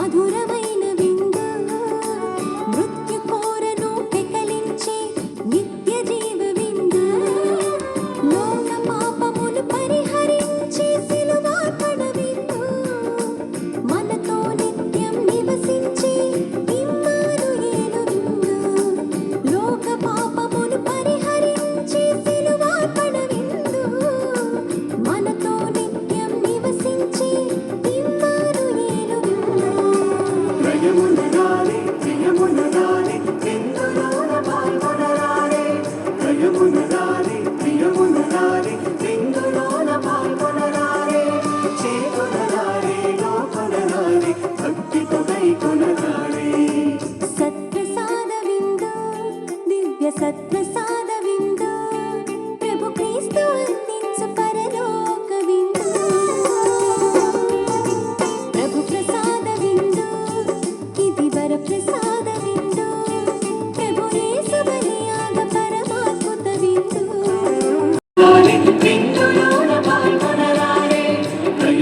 మధురమై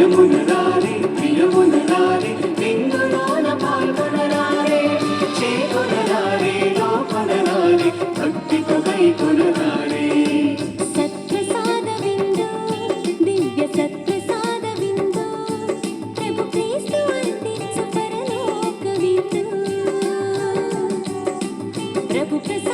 ప్రియమున రారే ప్రియమున రారే నిన్ను లోన పాల్గొన రారే చేకొన రారే లోపన ప్రభు ప్రస